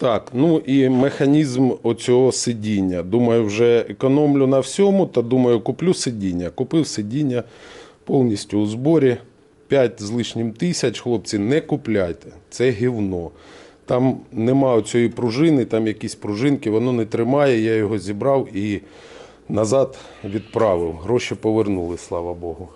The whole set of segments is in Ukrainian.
Так, ну і механізм оцього сидіння. Думаю, вже економлю на всьому, та думаю, куплю сидіння. Купив сидіння повністю у зборі. 5 з лишнім тисяч, хлопці, не купляйте. Це гівно. Там нема цієї пружини, там якісь пружинки, воно не тримає. Я його зібрав і назад відправив. Гроші повернули, слава Богу.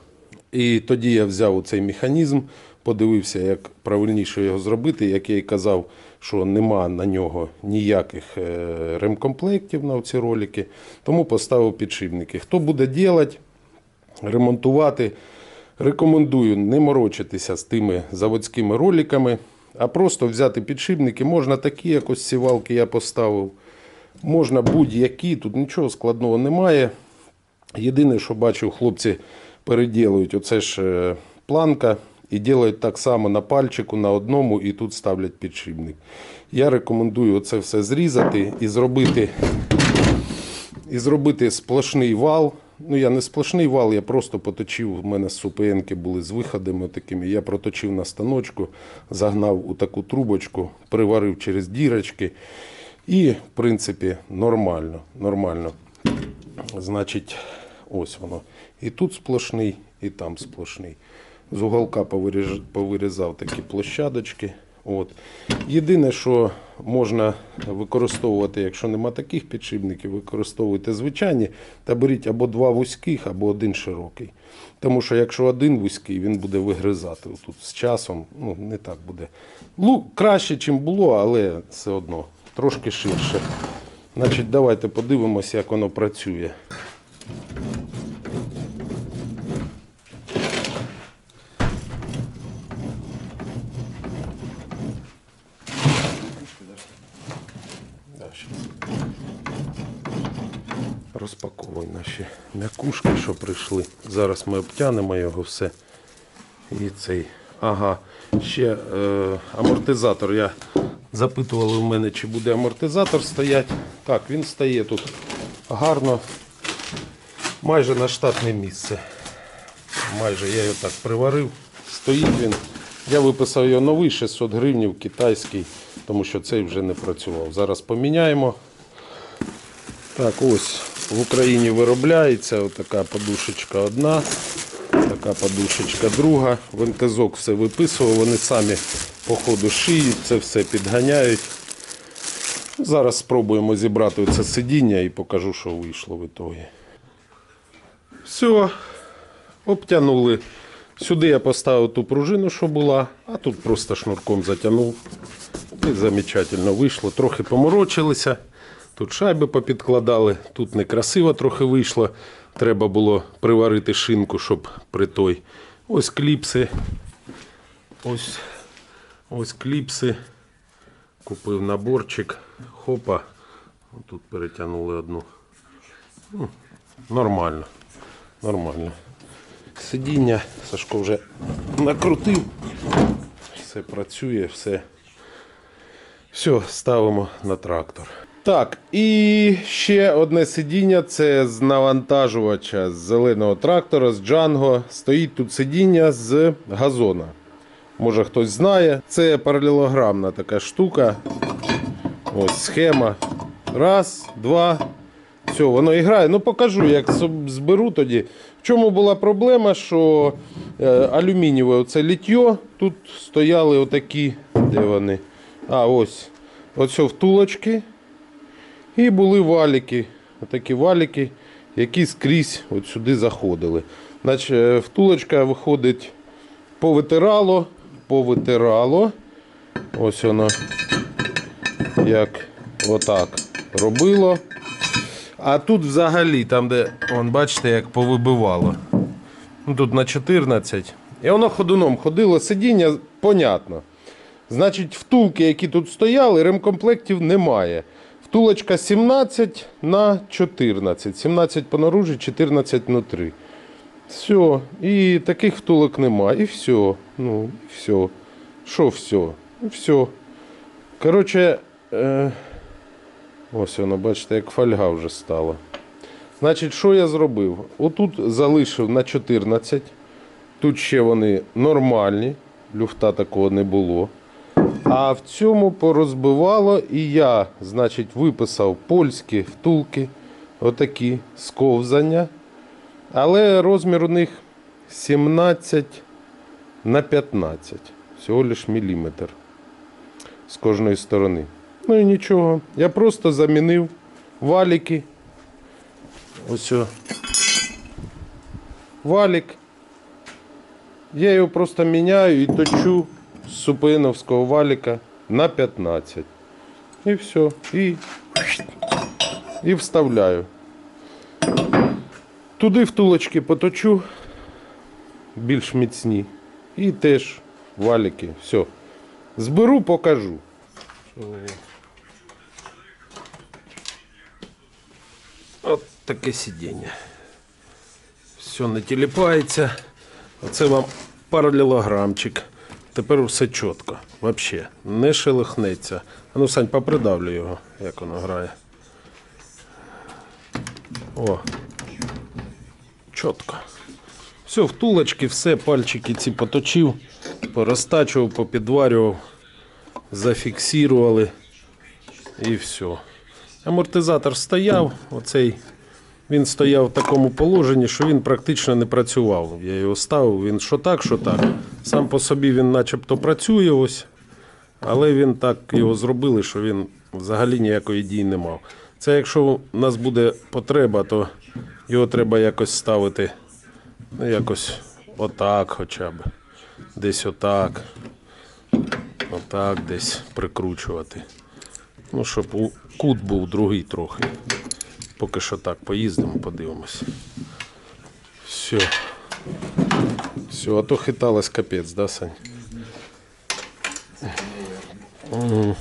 І тоді я взяв цей механізм, подивився, як правильніше його зробити. Як я і казав, що нема на нього ніяких е, ремкомплектів на ці ролики, тому поставив підшипники. Хто буде робити, ремонтувати, рекомендую не морочитися з тими заводськими роликами, а просто взяти підшипники. Можна такі, як ось я поставив. Можна будь-які, тут нічого складного немає. Єдине, що бачу, хлопці переділують, оце ж е, планка, і ділають так само на пальчику, на одному, і тут ставлять підшипник. Я рекомендую це все зрізати і зробити, і зробити сплошний вал. Ну, я не сплошний вал, я просто поточив. У мене супенки були з виходами такими. Я проточив на станочку, загнав у таку трубочку, приварив через дірочки. І, в принципі, нормально. нормально. Значить, ось воно. І тут сплошний, і там сплошний. З уголка повирізав такі площадочки. От. Єдине, що можна використовувати, якщо нема таких підшипників, використовуйте звичайні та беріть або два вузьких, або один широкий. Тому що якщо один вузький, він буде вигризати тут з часом. Ну, не так буде. Ну, краще, ніж було, але все одно трошки ширше. Значить, давайте подивимося, як воно працює. Розпаковуй наші м'якушки, що прийшли. Зараз ми обтянемо його все. І цей. Ага, ще е, амортизатор. Я запитували в мене, чи буде амортизатор стояти. Так, він стає тут гарно. Майже на штатне місце. Майже я його так приварив. Стоїть він. Я виписав його новий 600 гривнів, китайський, тому що цей вже не працював. Зараз поміняємо. Так, ось в Україні виробляється така подушечка одна, така подушечка друга. В НТЗок все виписував, вони самі по ходу шиють, це все підганяють. Зараз спробуємо зібрати це сидіння і покажу, що вийшло в ітогі. Все, обтянули. Сюди я поставив ту пружину, що була, а тут просто шнурком затягнув. І замечательно вийшло. Трохи поморочилися. Тут шайби попідкладали, тут некрасиво трохи вийшло. Треба було приварити шинку, щоб при той. Ось кліпси. Ось, ось кліпси. Купив наборчик. Хопа. Тут перетягнули одну. Ну, нормально. Нормально. Сидіння Сашко вже накрутив. Все працює, все. Все, ставимо на трактор. Так, і ще одне сидіння це з навантажувача з зеленого трактора, з Django. Стоїть тут сидіння з газона. Може хтось знає. Це паралелограмна така штука. Ось схема. Раз, два. Все, воно і грає. Ну покажу, як зберу тоді. В чому була проблема, що е, алюмінієве оце літьо, тут стояли отакі, де вони? А, ось. Оце втулочки. І були валіки. Отакі валіки, які скрізь от сюди заходили. Значить, е, втулочка виходить повитирало, повитирало. Ось воно як отак робило. А тут взагалі, там, де, вон, бачите, як повибивало. Ну, Тут на 14. І воно ходуном ходило, сидіння, понятно. Значить, втулки, які тут стояли, ремкомплектів немає. Втулочка 17 на 14. 17 по наружі, 14 внутрі. Все. І таких втулок немає. І все. Ну, і все. Що все? Все. Коротше, е... ось воно, бачите, як фольга вже стала. Значить, що я зробив? Отут залишив на 14. Тут ще вони нормальні. Люфта такого не було. А в цьому порозбивало і я, значить, виписав польські втулки, отакі сковзання. Але розмір у них 17 на 15. Всього лиш міліметр з кожної сторони. Ну і нічого. Я просто замінив валіки. Ось. Валік. Я його просто міняю і точу супиновського валіка на 15. І все. І, і вставляю. Туди втулочки поточу, більш міцні. І теж валіки. Все. Зберу, покажу. От таке сидіння. Все не тіліпається. Оце вам паралелограмчик. Тепер все чітко. Взагалі. Не шелихнеться. А ну, Сань, попридавлю його, як воно грає. О. Чітко. Все, втулочки, все, пальчики ці поточив, порозтачував, попідварював, зафіксували і все. Амортизатор стояв, оцей. Він стояв в такому положенні, що він практично не працював. Я його ставив, він що так, що так. Сам по собі він начебто працює ось, але він так його зробили, що він взагалі ніякої дії не мав. Це якщо у нас буде потреба, то його треба якось ставити ну, якось отак хоча б. Десь отак. Отак десь прикручувати. Ну, щоб кут був другий трохи. Поки що так, поїздимо, подивимось. Все. Все, а то хиталось капець, да, Сань? Мгм.